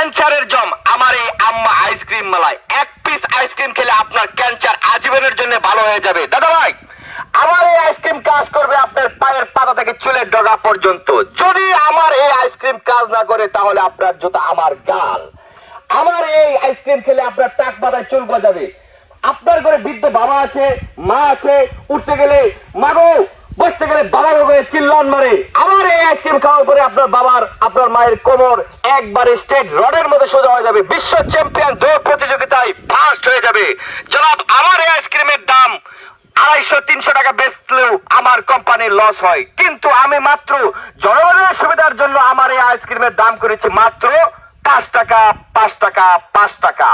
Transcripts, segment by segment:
ক্যান্সারের জম। আমার এই আম্মা আইসক্রিম মালাই এক পিস আইসক্রিম খেলে আপনার ক্যান্সার আজীবনের জন্য ভালো হয়ে যাবে। দাদা ভাই, আমার এই আইসক্রিম কাজ করবে আপনার পায়ের পাতা থেকে চুলের ডগা পর্যন্ত। যদি আমার এই আইসক্রিম কাজ না করে, তাহলে আপনার জুতা আমার গাল। আমার এই আইসক্রিম খেলে আপনার টাক মাথায় চুল গজাবে। আপনার ঘরে বৃদ্ধ বাবা আছে, মা আছে, উঠতে গেলে, মাগো বসতে গেলে বাবার হয়ে চিল্লান মারে। আমার এই আইসক্রিম খাওয়ার পরে আপনার বাবার, আপনার মায়ের কোমর একবারে স্টেট রডের মধ্যে সোজা হয়ে যাবে। বিশ্ব চ্যাম্পিয়ন দৌড় প্রতিযোগিতায় ফার্স্ট হয়ে যাবে। জনাব, আমার এই আইসক্রিমের দাম আড়াইশো, তিনশো টাকা বেচলেও আমার কোম্পানির লস হয়। কিন্তু আমি মাত্র জনগণের সুবিধার জন্য আমার এই আইসক্রিমের দাম করেছি মাত্র পাঁচ টাকা পাঁচ টাকা পাঁচ টাকা।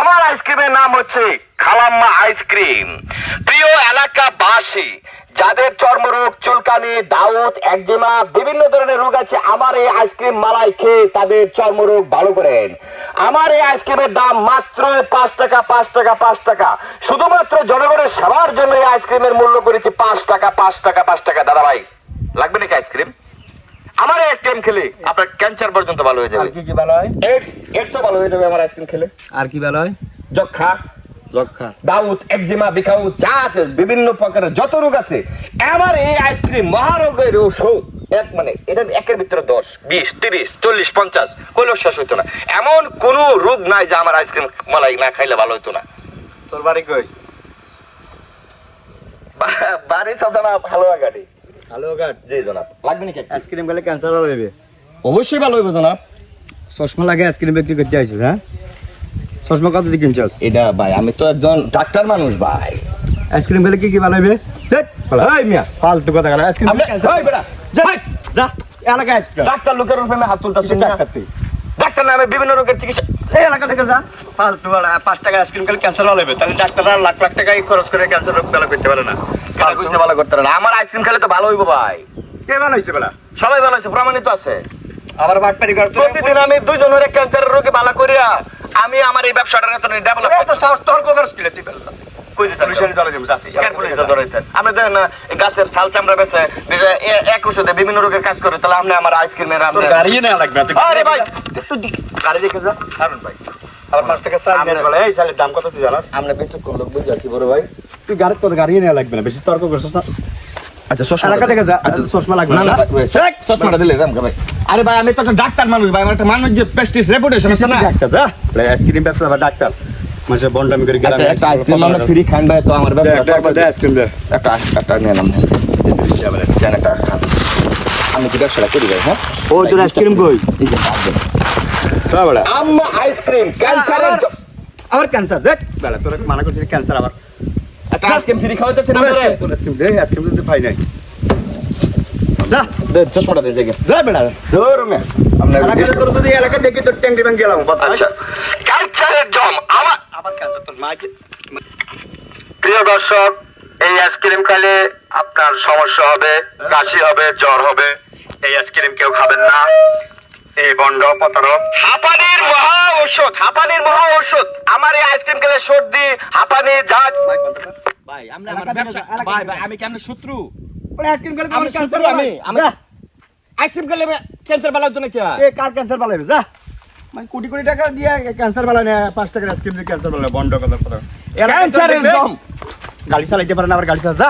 আমার আইসক্রিমের নাম হচ্ছে খালাম্মা আইসক্রিম। প্রিয় এলাকাবাসী, যাদের চর্মরোগ চুলকানি, দাউদ, একজিমা, বিভিন্ন ধরনের রোগ আছে, আমার এই আইসক্রিম মালাই খেয়ে তাদের চর্মরোগ ভালো করেন। আমার এই আইসক্রিমের দাম মাত্র পাঁচ টাকা পাঁচ টাকা পাঁচ টাকা। শুধুমাত্র জনগণের সেবার জন্য এই আইসক্রিমের মূল্য করেছি পাঁচ টাকা পাঁচ টাকা পাঁচ টাকা। দাদা ভাই লাগবে নাকি আইসক্রিম? আমার আইসক্রিম খেলে আপনার ক্যান্সার পর্যন্ত ভালো হয়ে যাবে। আর কি কি ভালো হয়? এইডস এইডসও ভালো হয়ে যাবে আমার আইসক্রিম খেলে। আর কি ভালো হয়? যক্ষা যক্ষা দাউদ একজিমা বিখাউ যা আছে বিভিন্ন প্রকারের যত রোগ আছে আমার এই আইসক্রিম মহারোগের ঔষধ এক মানে এটা একের ভিতরে দশ বিশ তিরিশ চল্লিশ পঞ্চাশ হইলেও শেষ হইতো না। এমন কোন রোগ নাই যে আমার আইসক্রিম মালাই না খাইলে ভালো হইতো না। তোর বাড়ি কই? বাড়ি চাচা ভালো গাড়ি হ্যালো গাট জি জনাব। লাগবে নাকি? আইসক্রিম ক্যান্সার ভালো অবশ্যই ভালো হইব জনাব। চশমা লাগে আইসক্রিম বিক্রি করতে আইছিস হ্যাঁ? চশমা কত দিয়ে কিনছিস? এটা ভাই আমি তো একজন ডাক্তার মানুষ ভাই। আইসক্রিম খেলে কি কি ভালো হইবে? দেখ এই মিয়া। ফালতু কথা গেল আইসক্রিম যা এলাকায় ডাক্তার লোকের রূপে হাত তুলতে ডাক্তার তুই ডাক্তার নামে বিভিন্ন রোগের চিকিৎসা এই এলাকা থেকে যা। পাঁচ টাকা আইসক্রিম খেলে ক্যান্সার ভালো হবে। তাহলে ডাক্তাররা লাখ লাখ টাকা খরচ করে ক্যান্সার রোগ ভালো করতে পারে না। কারা ভালো করতে পারে না? আমার আইসক্রিম খেলে তো ভালো হইব ভাই। কে ভালো হয়েছে বেলা? সবাই ভালো আছে প্রমাণিত আছে। আবার বাটপারি করতে প্রতিদিন আমি দুইজনের ক্যান্সারের রোগে ভালো করিয়া আমি আমার এই ব্যবসাটা এত ডেভেলপ এত সাহস তর্ক করিস কিলে তুই আপনি দেখেন না গাছের ছাল চামড়া বেছে বেচে এক ওষুধে বিভিন্ন রোগের কাজ করে তাহলে আপনি আমার আইসক্রিমের গাড়ি না লাগবে আরে ভাই! গাড়ি রেখে যা। কারণ ভাই। আবার পাঁচ টাকা চাল নিয়ে বলে এই চালের দাম কত তুই জানাস? আমরা বিচক্ষণ লোক বুঝে বড় ভাই। তুই গাড়ি তোর গাড়ি নেওয়া লাগবে না বেশি তর্ক করছিস না। আচ্ছা যা চশমা লাগবে না না ভাই, ভাই, দেখ, চশমাটা দিলে যাম ভাই। আরে ভাই আমি তো একটা ডাক্তার মানুষ ভাই আমার একটা মানুষ যে প্রেস্টিজ রেপুটেশন আছে না? ডাক্তার যা। আইসক্রিম আবার ডাক্তার। মাসে বন্ডামি করে আচ্ছা একটা আইসক্রিম আমরা ফ্রি খান ভাই তো আমার ব্যবসা দে আইসক্রিম দে একটা একটা নিয়ে নাম একটা খান। আমি কি ব্যবসাটা করি ভাই হ্যাঁ? ও তোর আইসক্রিম কই? এই যে হাত। বড়া। আম্মা আইসক্রিম ক্যান্সারের জ- আবার ক্যান্সার দেখ। বেলা তোর মানা করছিস ক্যান্সার আবার। একটা আইসক্রিম ফ্রি খাওয়াইতেছেন তোর আমারে। আইসক্রিম, তোর আইসক্রিম দে আইসক্রিম তো পাই নাই। যা। দে চশমাটা দে দেখে। যা বেলা ধর মে যদি এলাকা দেখি তোর ট্যাঙ্কি ব্যাঙ্ক গেলাম আচ্ছা। প্রিয় দর্শক এই আইসক্রিম খেলে আপনার সমস্যা হবে কাশি হবে জ্বর হবে। এই আইসক্রিম কেউ খাবেন না। এই বন্ড প্রতারক। হাঁপানির মহা ঔষধ হাঁপানির মহা ঔষধ। আমার এই আইসক্রিম খেলে সর্দি হাঁপানি জাজ ভাই আমরা আমার ব্যবসা- ভাই ভাই আমি কেন শত্রু? ওরে আইসক্রিম খেলে আমি আমার ক্যান্সার আমি আইসক্রিম খেলে ক্যান্সার বালা হতো না কি এ কার ক্যান্সার ভালো হবে যা। মানে কোটি কোটি টাকা দিয়ে ক্যান্সার ভালো না পাঁচ টাকার আইসক্রিম দিয়ে ক্যান্সার ভালো বন্ড করার কথা গাড়ি চালাইতে পারে না আবার গাড়ি চালা যা।